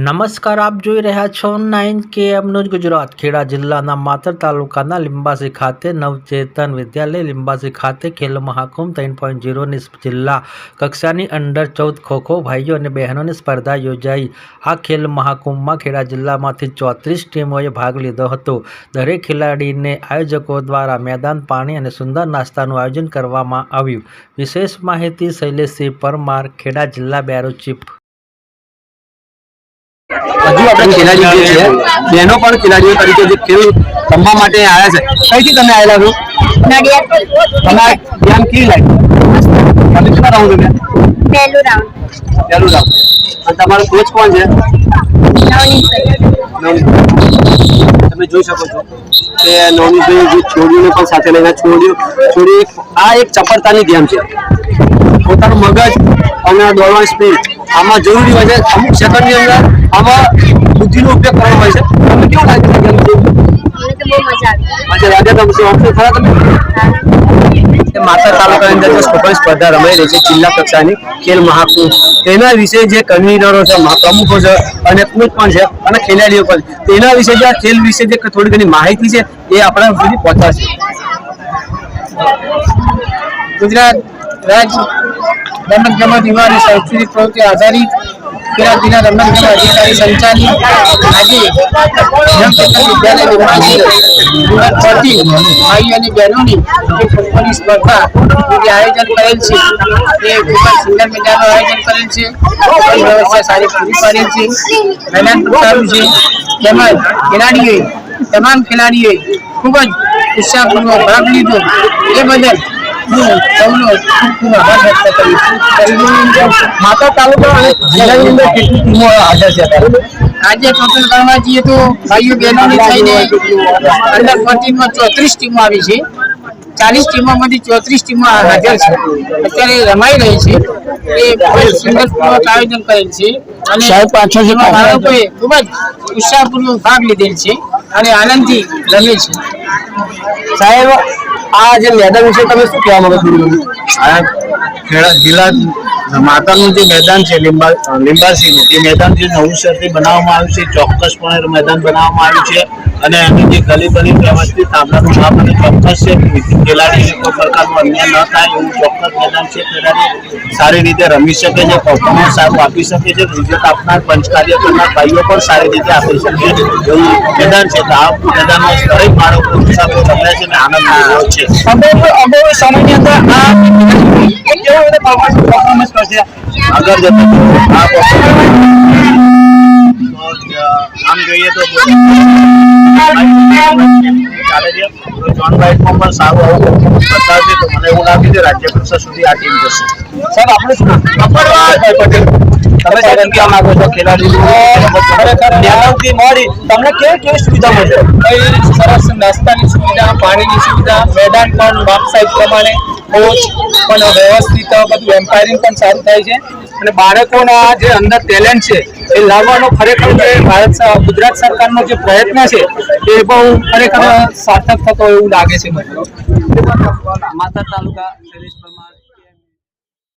નમસ્કાર, આપ જોઈ રહ્યા છો નાઇન કે એમનું ગુજરાત. ખેડા જિલ્લાના માતર તાલુકાના લિંબાસી ખાતે નવચેતન વિદ્યાલય લિંબાસી ખાતે ખેલ મહાકુંભ ત્રણ પોઈન્ટ ઝીરોની જિલ્લા કક્ષાની અંડર ચૌદ ખોખો ભાઈઓ અને બહેનોની સ્પર્ધા યોજાઈ. આ ખેલ મહાકુંભમાં ખેડા જિલ્લામાંથી ચોત્રીસ ટીમોએ ભાગ લીધો હતો. દરેક ખેલાડીને આયોજકો દ્વારા મેદાન, પાણી અને સુંદર નાસ્તાનું આયોજન કરવામાં આવ્યું. વિશેષ માહિતી શૈલેષસિંહ પરમાર, ખેડા જિલ્લા બ્યુરો ચીફ. હજુ આપણે ખેલાડીઓ જે છે બહેનો પણ ખેલાડીઓ તરીકે જે ખેલ રમવા માટે આવ્યા છે કઈથી તમે આવેલા છો? તમારા ગેમ કેવી લાગી તમે કેટલા રાઉન્ડ રમ્યા? પહેલું રાઉન્ડ પહેલું રાઉન્ડ તમારો કોચ કોણ છે? તમે જોઈ શકો છો કે જે છોડીઓને પણ સાથે લઈને છોડીઓ છોડી આ એક ચપળતાની ગેમ છે. પોતાનું મગજ અને દોડવાની સ્પીડ આમાં જરૂરી હોય છે. અમુક સેકન્ડની અંદર આમાં બુદ્ધિનો ઉપયોગ કરવાનો હોય છે. તમને કેવું લાગે છે ગેમ મને તો બહુ મજા આવી. આજે રાજા તમે શું ઓપ્શન ખરા તમે? માતા તાલુકાની અંદર જે સ્પોકન સ્પર્ધા રમાઈ રહી છે જિલ્લા કક્ષાની ખેલ મહાકુંભ. તેના વિશે જે કન્વીનરો છે પ્રમુખો છે અને કોચ પણ છે અને ખેલાડીઓ પણ છે. તેના વિશે જે આ ખેલ વિશે જે થોડી ઘણી માહિતી છે એ આપણા સુધી પહોંચાડશે. ગુજરાત રાજ્ય રમત ગમત વિભાગની સાંસ્કૃતિક પ્રવૃત્તિ આધારિત ગુજરાતીના રમત ગમત અધિકારી સંચાલિત આજે નવચેતન વિદ્યાલય વિભાગ અને બહેનોની સ્પર્ધા જે આયોજન કરેલ છે. તે ખૂબ જ સુંદર મજાનું આયોજન કરેલ છે. સારી પૂરી પાડેલ છે. તેમજ ખેલાડીઓએ તમામ ખેલાડીઓએ ખૂબ જ ઉત્સાહપૂર્વક ભાગ લીધો. એ બદલ હું સૌનો ખૂબ ખૂબ આભાર વ્યક્ત કરું છું માતા તાલુકા અને જિલ્લાની અંદર કેટલી ટીમો હાજર છે આજે ટોટલ જઈએ તો ભાઈઓ બહેનોની થઈને અંડર ફોર્ટીનમાં ચોત્રીસ ટીમો આવી છે. ચાલીસ ટીમોમાંથી ચોત્રીસ ટીમો હાજર છે. અત્યારે રમાઈ રહી છે. એ સુંદરપૂર્વક આયોજન કરેલ છે. અને બાળકોએ ખૂબ જ ઉત્સાહપૂર્વક ભાગ લીધેલ છે અને આનંદથી રમે છે. સાહેબ આ જે મેદાન વિશે તમે શું કહેવા માંગો છો? જિલ્લા માતાનું જે મેદાન છે લીંબા લીંબાસીનું એ મેદાન જે નવસરથી બનાવવામાં આવ્યું છે, ચોક્કસપણે મેદાન બનાવવામાં આવ્યું છે. અને એની જે ગલી ગલી વ્યવસ્થિત તાંબાનું કામ અને ચોક્કસ છે ખેલાડીને કોઈ પ્રકારનો અન્યાય ન થાય એવું ચોક્કસ મેદાન છે. ખેલાડી સારી રીતે રમી શકે છે પરફોર્મન્સ સારું આપી શકે છે વિજેત આપનાર પંચકાર્ય કરનાર ભાઈઓ પણ સારી રીતે આપી શકે એવું મેદાન છે. તો આ મેદાનમાં દરેક બાળકો ઉત્સાહો રમ્યા છે અને આનંદ મેળવ્યો છે. અગાઉ સમયની અંદર આ કેવું રીતે પરફોર્મન્સ કરશે? આગળ જતો આ performance તો, અ, આમ જોઈએ તો છે તો પણ સારું આવું બતાવશે તો મને એવું લાગે છે રાજ્ય કક્ષા સુધી આ ટીમ જશે. સાહેબ આપણે શું પટેલ તમે સાહેબ કેવા માંગો છો ખેલાડી ખરેખર મેદાનથી મળી. તમને કેવી કેવી સુવિધા મળશે કઈ સરસ નાસ્તાની સુવિધા પાણીની સુવિધા મેદાન પણ બાપ સાહેબ પ્રમાણે કોચ પણ વ્યવસ્થિત બધું એમ્પાયરિંગ પણ સારું થાય છે. અને બાળકોના જે અંદર ટેલેન્ટ છે, એ લાવવાનો ખરેખર જે ભારત ગુજરાત સરકારનો જે પ્રયત્ન છે, એ બહુ ખરેખર સાર્થક થતો એવું લાગે છે મને. માતા તાલુકા શૈલેષ પરમાર